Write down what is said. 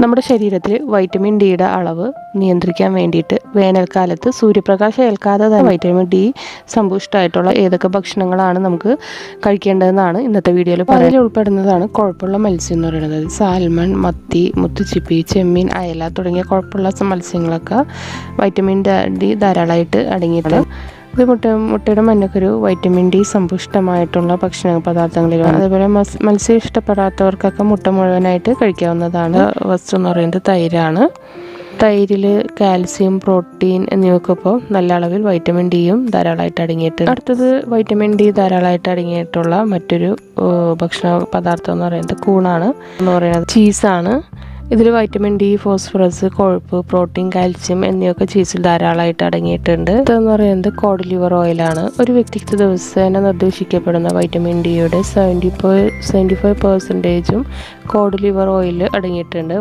നമ്മുടെ ശരീരത്തിൽ വൈറ്റമിൻ ഡിയുടെ അളവ് നിയന്ത്രിക്കാൻ വേണ്ടിയിട്ട് വേനൽക്കാലത്ത് സൂര്യപ്രകാശം ഏൽക്കാതെ തന്നെ വൈറ്റമിൻ ഡി സമ്പുഷ്ടമായിട്ടുള്ള ഏതൊക്കെ ഭക്ഷണങ്ങളാണ് നമുക്ക് കഴിക്കേണ്ടതെന്നാണ് ഇന്നത്തെ വീഡിയോയിൽ അതിൽ ഉൾപ്പെടുന്നതാണ് കുഴപ്പമുള്ള മത്സ്യം എന്ന് പറയുന്നത്. സാൽമൺ മത്തി മുത്തുച്ചിപ്പി ചെമ്മീൻ അയല തുടങ്ങിയ കുഴപ്പമുള്ള മത്സ്യങ്ങളൊക്കെ വൈറ്റമിൻ ഡി ധാരാളമായിട്ട് അടങ്ങിയിട്ട് ഇത് മുട്ട മുട്ടയുടെ മഞ്ഞക്കൊരു വൈറ്റമിൻ ഡി സമ്പുഷ്ടമായിട്ടുള്ള ഭക്ഷണ പദാർത്ഥങ്ങളിലാണ് അതേപോലെ മത്സ്യം ഇഷ്ടപ്പെടാത്തവർക്കൊക്കെ മുട്ട മുഴുവനായിട്ട് കഴിക്കാവുന്നതാണ്. വസ്തു എന്ന് പറയുന്നത് തൈരാണ്. തൈരിൽ കാൽസ്യം പ്രോട്ടീൻ എന്നിവയൊക്കെ ഇപ്പോൾ നല്ല അളവിൽ വൈറ്റമിൻ ഡിയും ധാരാളമായിട്ട് അടങ്ങിയിട്ടുണ്ട്. അടുത്തത് വൈറ്റമിൻ ഡി ധാരാളമായിട്ട് അടങ്ങിയിട്ടുള്ള മറ്റൊരു ഭക്ഷണ പദാർത്ഥം എന്ന് പറയുന്നത് കൂണാണ്. എന്ന് പറയുന്നത് ചീസാണ് ഇതിൽ വൈറ്റമിൻ ഡി ഫോസ്ഫറസ് കൊഴുപ്പ് പ്രോട്ടീൻ കാൽസ്യം എന്നിവയൊക്കെ ചീസിൽ ധാരാളമായിട്ട് അടങ്ങിയിട്ടുണ്ട്. ഇതെന്ന് പറയുന്നത് കോഡ് ലിവർ ഓയിലാണ് ഒരു വ്യക്തിക്ക് ദിവസേന നിർദ്ദേശിക്കപ്പെടുന്ന വൈറ്റമിൻ ഡിയുടെ സെവന്റി ഫൈവ് സെവന്റി ഫൈവ് പെർസെന്റേജും കോഡ് ലിവർ ഓയിൽ അടങ്ങിയിട്ടുണ്ട്.